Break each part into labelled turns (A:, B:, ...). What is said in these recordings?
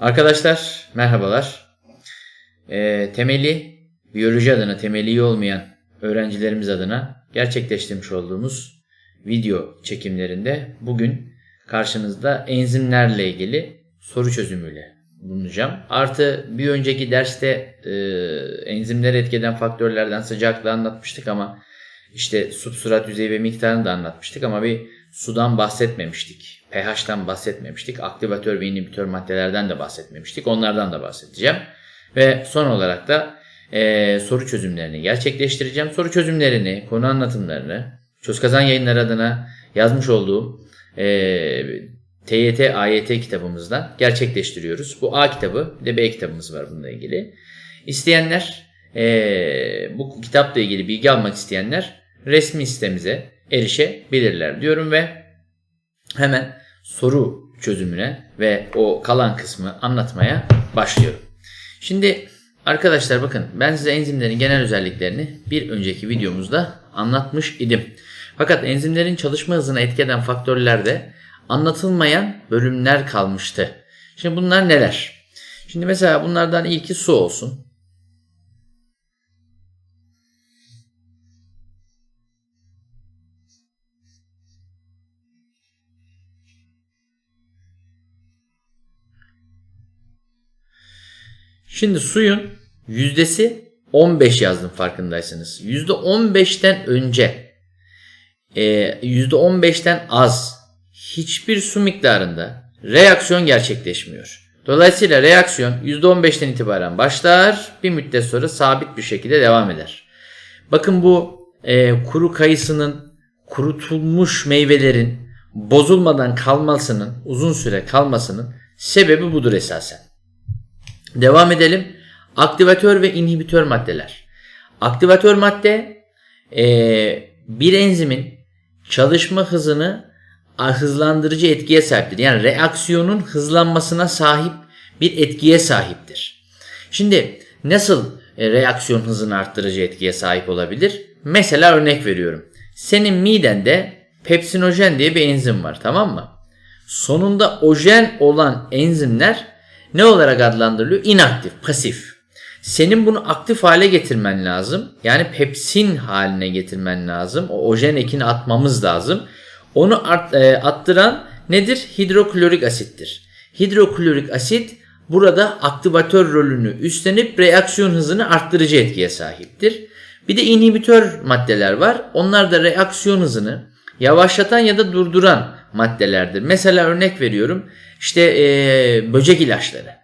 A: Arkadaşlar merhabalar. Ee, temeli, biyoloji adına temeli iyi olmayan öğrencilerimiz adına gerçekleştirmiş olduğumuz video çekimlerinde bugün karşınızda enzimlerle ilgili soru çözümüyle bulunacağım. Artı bir önceki derste e, enzimleri etkeden faktörlerden sıcaklığı anlatmıştık ama işte substrat yüzeyi ve miktarını da anlatmıştık ama bir sudan bahsetmemiştik. pH'tan bahsetmemiştik. Aktivatör ve inhibitör maddelerden de bahsetmemiştik. Onlardan da bahsedeceğim. Ve son olarak da e, soru çözümlerini gerçekleştireceğim. Soru çözümlerini, konu anlatımlarını Çöz Kazan Yayınları adına yazmış olduğum e, TYT, AYT kitabımızdan gerçekleştiriyoruz. Bu A kitabı, bir de B kitabımız var bununla ilgili. İsteyenler, e, bu kitapla ilgili bilgi almak isteyenler resmi sitemize erişebilirler diyorum ve hemen soru çözümüne ve o kalan kısmı anlatmaya başlıyorum. Şimdi arkadaşlar bakın ben size enzimlerin genel özelliklerini bir önceki videomuzda anlatmış idim. Fakat enzimlerin çalışma hızına etki faktörlerde anlatılmayan bölümler kalmıştı. Şimdi bunlar neler? Şimdi mesela bunlardan ilki su olsun. Şimdi suyun yüzdesi 15 yazdım farkındaysanız. %15'ten önce %15'ten e, az hiçbir su miktarında reaksiyon gerçekleşmiyor. Dolayısıyla reaksiyon %15'ten itibaren başlar, bir müddet sonra sabit bir şekilde devam eder. Bakın bu e, kuru kayısının, kurutulmuş meyvelerin bozulmadan kalmasının, uzun süre kalmasının sebebi budur esasen. Devam edelim. Aktivatör ve inhibitör maddeler. Aktivatör madde e, bir enzimin çalışma hızını hızlandırıcı etkiye sahiptir. Yani reaksiyonun hızlanmasına sahip bir etkiye sahiptir. Şimdi nasıl e, reaksiyon hızını arttırıcı etkiye sahip olabilir? Mesela örnek veriyorum. Senin midende pepsinojen diye bir enzim var tamam mı? Sonunda ojen olan enzimler ne olarak adlandırılıyor? İnaktif, pasif. Senin bunu aktif hale getirmen lazım. Yani pepsin haline getirmen lazım. O ojen ekini atmamız lazım. Onu art, e, attıran nedir? Hidroklorik asittir. Hidroklorik asit burada aktivatör rolünü üstlenip reaksiyon hızını arttırıcı etkiye sahiptir. Bir de inhibitör maddeler var. Onlar da reaksiyon hızını yavaşlatan ya da durduran maddelerdir. Mesela örnek veriyorum. İşte e, böcek ilaçları.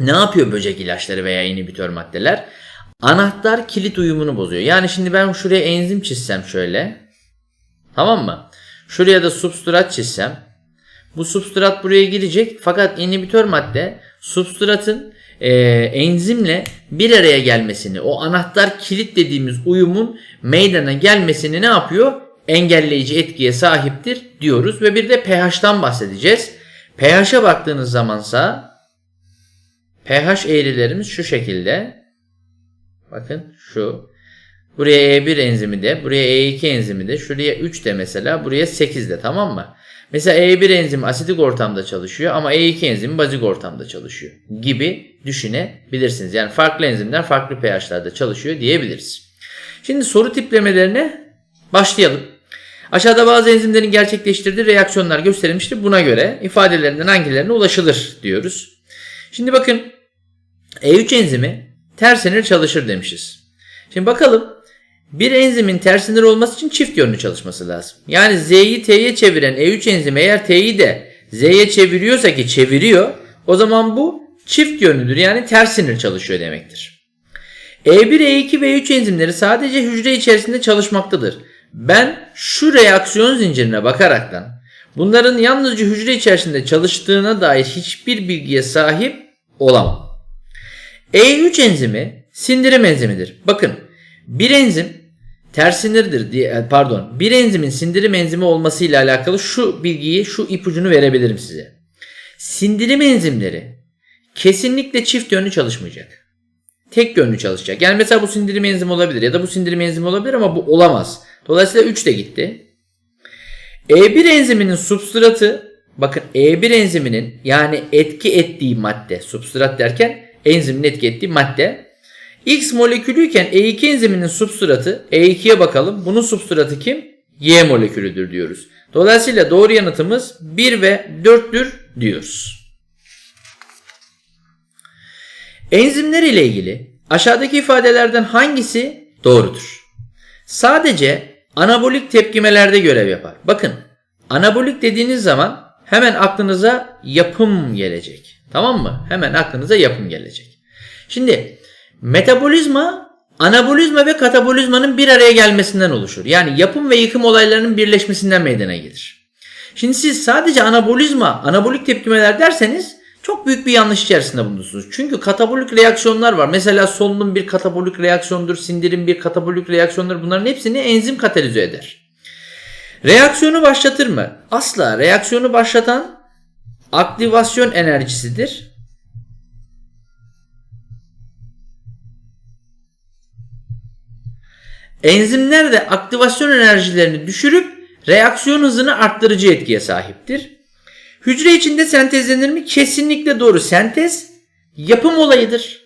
A: Ne yapıyor böcek ilaçları veya inhibitör maddeler? Anahtar kilit uyumunu bozuyor. Yani şimdi ben şuraya enzim çizsem şöyle. Tamam mı? Şuraya da substrat çizsem. Bu substrat buraya girecek. Fakat inhibitör madde substratın e, enzimle bir araya gelmesini, o anahtar kilit dediğimiz uyumun meydana gelmesini ne yapıyor? Engelleyici etkiye sahiptir diyoruz. Ve bir de pH'tan bahsedeceğiz. pH'e baktığınız zamansa pH eğrilerimiz şu şekilde. Bakın şu. Buraya E1 enzimi de, buraya E2 enzimi de, şuraya 3 de mesela, buraya 8 de tamam mı? Mesela E1 enzimi asidik ortamda çalışıyor ama E2 enzimi bazik ortamda çalışıyor gibi düşünebilirsiniz. Yani farklı enzimler farklı pH'larda çalışıyor diyebiliriz. Şimdi soru tiplemelerine başlayalım. Aşağıda bazı enzimlerin gerçekleştirdiği reaksiyonlar gösterilmiştir. Buna göre ifadelerinden hangilerine ulaşılır diyoruz. Şimdi bakın E3 enzimi ters çalışır demişiz. Şimdi bakalım bir enzimin ters sinir olması için çift yönlü çalışması lazım. Yani Z'yi T'ye çeviren E3 enzimi eğer T'yi de Z'ye çeviriyorsa ki çeviriyor o zaman bu çift yönlüdür. Yani ters sinir çalışıyor demektir. E1, E2 ve E3 enzimleri sadece hücre içerisinde çalışmaktadır. Ben şu reaksiyon zincirine bakaraktan bunların yalnızca hücre içerisinde çalıştığına dair hiçbir bilgiye sahip olamam. E3 enzimi sindirim enzimidir. Bakın bir enzim tersinirdir diye e, pardon bir enzimin sindirim enzimi olması ile alakalı şu bilgiyi şu ipucunu verebilirim size. Sindirim enzimleri kesinlikle çift yönlü çalışmayacak. Tek yönlü çalışacak. Yani mesela bu sindirim enzimi olabilir ya da bu sindirim enzimi olabilir ama bu olamaz. Dolayısıyla 3 de gitti. E1 enziminin substratı bakın E1 enziminin yani etki ettiği madde substrat derken enzimin etki ettiği madde X molekülüyken E2 enziminin substratı E2'ye bakalım. Bunun substratı kim? Y molekülüdür diyoruz. Dolayısıyla doğru yanıtımız 1 ve 4'tür diyoruz. Enzimler ile ilgili aşağıdaki ifadelerden hangisi doğrudur? Sadece anabolik tepkimelerde görev yapar. Bakın anabolik dediğiniz zaman hemen aklınıza yapım gelecek. Tamam mı? Hemen aklınıza yapım gelecek. Şimdi metabolizma anabolizma ve katabolizmanın bir araya gelmesinden oluşur. Yani yapım ve yıkım olaylarının birleşmesinden meydana gelir. Şimdi siz sadece anabolizma, anabolik tepkimeler derseniz çok büyük bir yanlış içerisinde bulunursunuz. Çünkü katabolik reaksiyonlar var. Mesela solunum bir katabolik reaksiyondur, sindirim bir katabolik reaksiyondur. Bunların hepsini enzim katalize eder. Reaksiyonu başlatır mı? Asla. Reaksiyonu başlatan aktivasyon enerjisidir. Enzimler de aktivasyon enerjilerini düşürüp reaksiyon hızını arttırıcı etkiye sahiptir. Hücre içinde sentezlenir mi? Kesinlikle doğru. Sentez yapım olayıdır.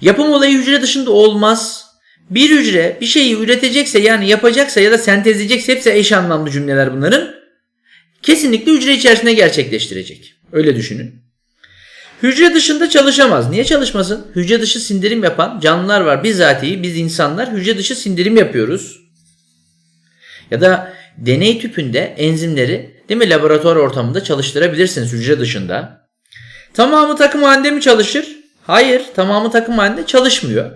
A: Yapım olayı hücre dışında olmaz. Bir hücre bir şeyi üretecekse yani yapacaksa ya da sentezleyecekse hepsi eş anlamlı cümleler bunların. Kesinlikle hücre içerisinde gerçekleştirecek. Öyle düşünün. Hücre dışında çalışamaz. Niye çalışmasın? Hücre dışı sindirim yapan canlılar var. Bizatihi biz insanlar hücre dışı sindirim yapıyoruz. Ya da deney tüpünde enzimleri değil mi laboratuvar ortamında çalıştırabilirsiniz hücre dışında. Tamamı takım halinde mi çalışır? Hayır, tamamı takım halinde çalışmıyor.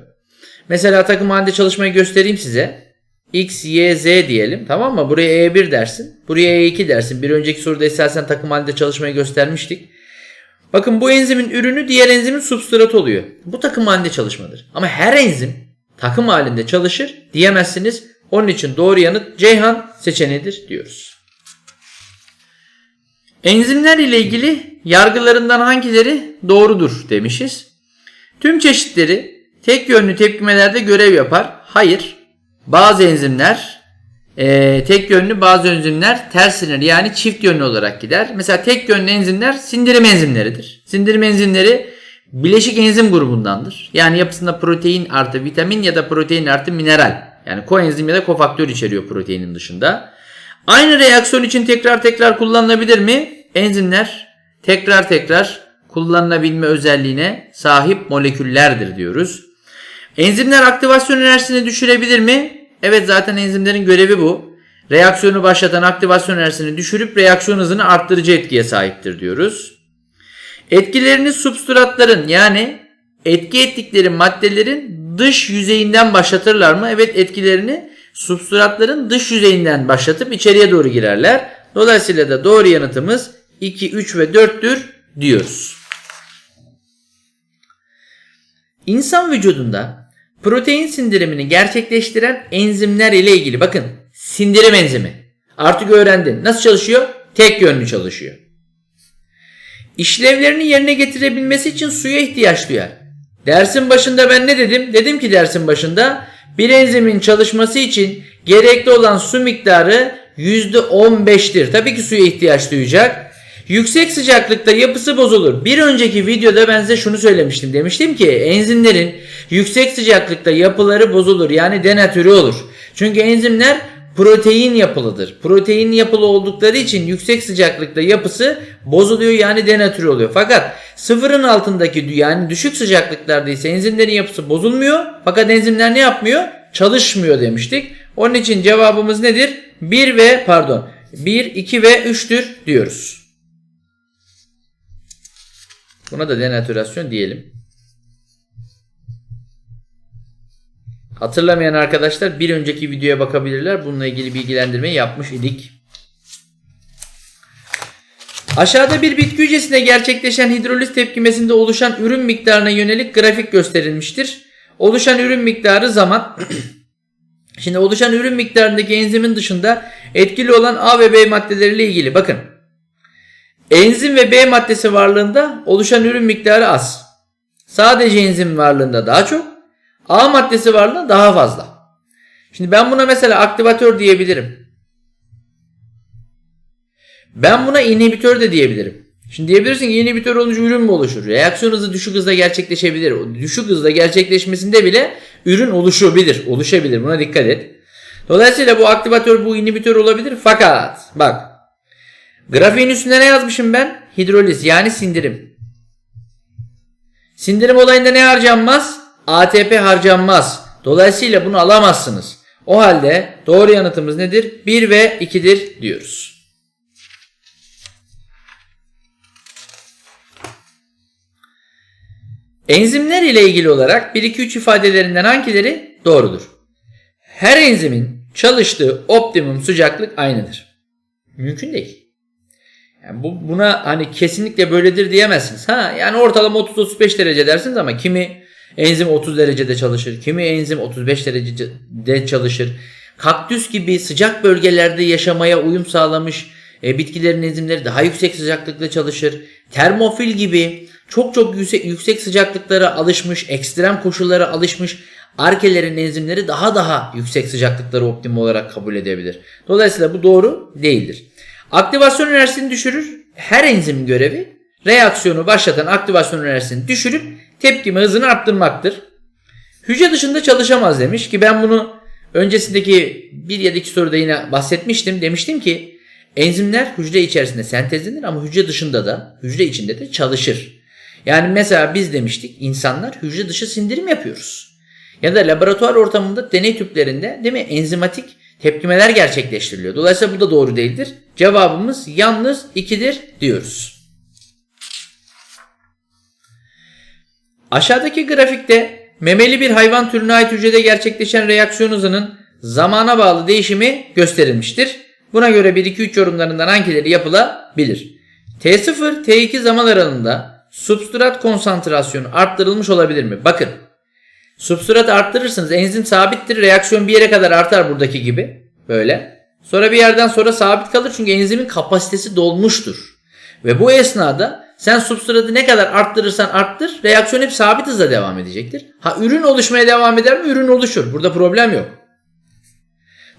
A: Mesela takım halinde çalışmayı göstereyim size. X, Y, Z diyelim. Tamam mı? Buraya E1 dersin. Buraya E2 dersin. Bir önceki soruda istersen takım halinde çalışmayı göstermiştik. Bakın bu enzimin ürünü diğer enzimin substratı oluyor. Bu takım halinde çalışmadır. Ama her enzim takım halinde çalışır diyemezsiniz. Onun için doğru yanıt Ceyhan seçeneğidir diyoruz. Enzimler ile ilgili yargılarından hangileri doğrudur demişiz. Tüm çeşitleri tek yönlü tepkimelerde görev yapar. Hayır. Bazı enzimler e, tek yönlü bazı enzimler ters sinir yani çift yönlü olarak gider. Mesela tek yönlü enzimler sindirim enzimleridir. Sindirim enzimleri bileşik enzim grubundandır. Yani yapısında protein artı vitamin ya da protein artı mineral. Yani koenzim ya da kofaktör içeriyor proteinin dışında. Aynı reaksiyon için tekrar tekrar kullanılabilir mi? Enzimler tekrar tekrar kullanılabilme özelliğine sahip moleküllerdir diyoruz. Enzimler aktivasyon enerjisini düşürebilir mi? Evet zaten enzimlerin görevi bu. Reaksiyonu başlatan aktivasyon enerjisini düşürüp reaksiyon hızını arttırıcı etkiye sahiptir diyoruz. Etkilerini substratların yani etki ettikleri maddelerin dış yüzeyinden başlatırlar mı? Evet etkilerini substratların dış yüzeyinden başlatıp içeriye doğru girerler. Dolayısıyla da doğru yanıtımız 2, 3 ve 4'tür diyoruz. İnsan vücudunda protein sindirimini gerçekleştiren enzimler ile ilgili bakın sindirim enzimi artık öğrendin. Nasıl çalışıyor? Tek yönlü çalışıyor. İşlevlerini yerine getirebilmesi için suya ihtiyaç duyar. Dersin başında ben ne dedim? Dedim ki dersin başında bir enzimin çalışması için gerekli olan su miktarı %15'tir. Tabii ki suya ihtiyaç duyacak. Yüksek sıcaklıkta yapısı bozulur. Bir önceki videoda ben size şunu söylemiştim. Demiştim ki enzimlerin yüksek sıcaklıkta yapıları bozulur. Yani denatürü olur. Çünkü enzimler protein yapılıdır. Protein yapılı oldukları için yüksek sıcaklıkta yapısı bozuluyor yani denatürü oluyor. Fakat sıfırın altındaki yani düşük sıcaklıklarda ise enzimlerin yapısı bozulmuyor. Fakat enzimler ne yapmıyor? Çalışmıyor demiştik. Onun için cevabımız nedir? 1 ve pardon 1, 2 ve 3'tür diyoruz. Buna da denatürasyon diyelim. Hatırlamayan arkadaşlar bir önceki videoya bakabilirler. Bununla ilgili bilgilendirmeyi yapmış idik. Aşağıda bir bitki hücresinde gerçekleşen hidroliz tepkimesinde oluşan ürün miktarına yönelik grafik gösterilmiştir. Oluşan ürün miktarı zaman Şimdi oluşan ürün miktarındaki enzimin dışında etkili olan A ve B maddeleriyle ilgili bakın. Enzim ve B maddesi varlığında oluşan ürün miktarı az. Sadece enzim varlığında daha çok. A maddesi varlığında daha fazla. Şimdi ben buna mesela aktivatör diyebilirim. Ben buna inhibitör de diyebilirim. Şimdi diyebilirsin ki inhibitör olunca ürün mü oluşur? Reaksiyon hızı düşük hızda gerçekleşebilir. O düşük hızda gerçekleşmesinde bile ürün oluşabilir. Oluşabilir. Buna dikkat et. Dolayısıyla bu aktivatör bu inhibitör olabilir. Fakat bak grafiğin üstünde ne yazmışım ben? Hidroliz yani sindirim. Sindirim olayında ne harcanmaz? ATP harcanmaz. Dolayısıyla bunu alamazsınız. O halde doğru yanıtımız nedir? 1 ve 2'dir diyoruz. Enzimler ile ilgili olarak 1-2-3 ifadelerinden hangileri doğrudur? Her enzimin çalıştığı optimum sıcaklık aynıdır. Mümkün değil. Yani bu, buna hani kesinlikle böyledir diyemezsiniz. Ha yani ortalama 30-35 derece dersiniz ama kimi enzim 30 derecede çalışır, kimi enzim 35 derecede çalışır. Kaktüs gibi sıcak bölgelerde yaşamaya uyum sağlamış e, bitkilerin enzimleri daha yüksek sıcaklıkta çalışır. Termofil gibi çok çok yüksek, yüksek sıcaklıklara alışmış, ekstrem koşullara alışmış arkelerin enzimleri daha daha yüksek sıcaklıkları optimum olarak kabul edebilir. Dolayısıyla bu doğru değildir. Aktivasyon enerjisini düşürür. Her enzimin görevi reaksiyonu başlatan aktivasyon enerjisini düşürüp tepkime hızını arttırmaktır. Hücre dışında çalışamaz demiş ki ben bunu öncesindeki bir ya da iki soruda yine bahsetmiştim. Demiştim ki enzimler hücre içerisinde sentezlenir ama hücre dışında da hücre içinde de çalışır. Yani mesela biz demiştik insanlar hücre dışı sindirim yapıyoruz. Ya da laboratuvar ortamında deney tüplerinde değil mi enzimatik tepkimeler gerçekleştiriliyor. Dolayısıyla bu da doğru değildir. Cevabımız yalnız 2'dir diyoruz. Aşağıdaki grafikte memeli bir hayvan türüne ait hücrede gerçekleşen reaksiyon hızının zamana bağlı değişimi gösterilmiştir. Buna göre 1-2-3 yorumlarından hangileri yapılabilir? T0, T2 zaman aralığında substrat konsantrasyonu arttırılmış olabilir mi? Bakın Substratı arttırırsınız. Enzim sabittir. Reaksiyon bir yere kadar artar buradaki gibi. Böyle. Sonra bir yerden sonra sabit kalır çünkü enzimin kapasitesi dolmuştur. Ve bu esnada sen substratı ne kadar arttırırsan arttır reaksiyon hep sabit hızla devam edecektir. Ha ürün oluşmaya devam eder mi? Ürün oluşur. Burada problem yok.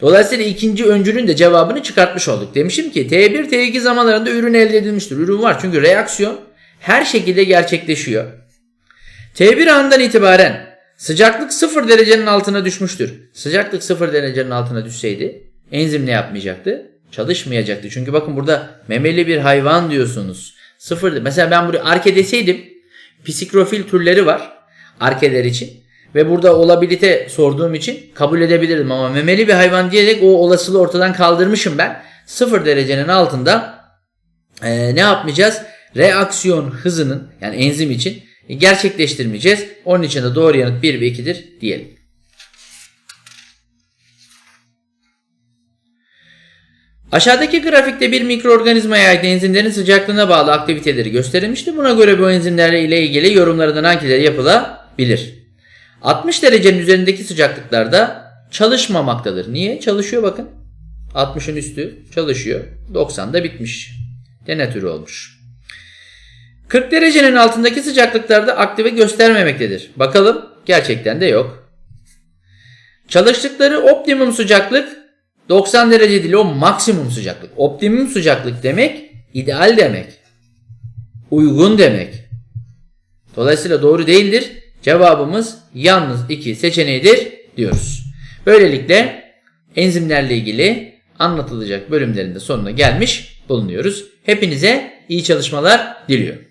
A: Dolayısıyla ikinci öncülün de cevabını çıkartmış olduk. Demişim ki T1 T2 zamanlarında ürün elde edilmiştir. Ürün var çünkü reaksiyon her şekilde gerçekleşiyor. T1 andan itibaren Sıcaklık 0 derecenin altına düşmüştür. Sıcaklık 0 derecenin altına düşseydi enzim ne yapmayacaktı? Çalışmayacaktı. Çünkü bakın burada memeli bir hayvan diyorsunuz. Sıfır. Mesela ben buraya arke deseydim psikrofil türleri var arkeler için. Ve burada olabilite sorduğum için kabul edebilirdim ama memeli bir hayvan diyerek o olasılığı ortadan kaldırmışım ben. Sıfır derecenin altında e, ne yapmayacağız? Reaksiyon hızının yani enzim için gerçekleştirmeyeceğiz. Onun için de doğru yanıt 1 ve 2'dir diyelim. Aşağıdaki grafikte bir mikroorganizmaya ait enzimlerin sıcaklığına bağlı aktiviteleri gösterilmiştir. Buna göre bu enzimlerle ile ilgili yorumlarından hangileri yapılabilir? 60 derecenin üzerindeki sıcaklıklarda çalışmamaktadır. Niye? Çalışıyor bakın. 60'ın üstü çalışıyor. 90'da bitmiş. Denatürü olmuş. 40 derecenin altındaki sıcaklıklarda aktive göstermemektedir. Bakalım gerçekten de yok. Çalıştıkları optimum sıcaklık 90 derece değil o maksimum sıcaklık. Optimum sıcaklık demek ideal demek. Uygun demek. Dolayısıyla doğru değildir. Cevabımız yalnız 2 seçeneğidir diyoruz. Böylelikle enzimlerle ilgili anlatılacak bölümlerin de sonuna gelmiş bulunuyoruz. Hepinize iyi çalışmalar diliyorum.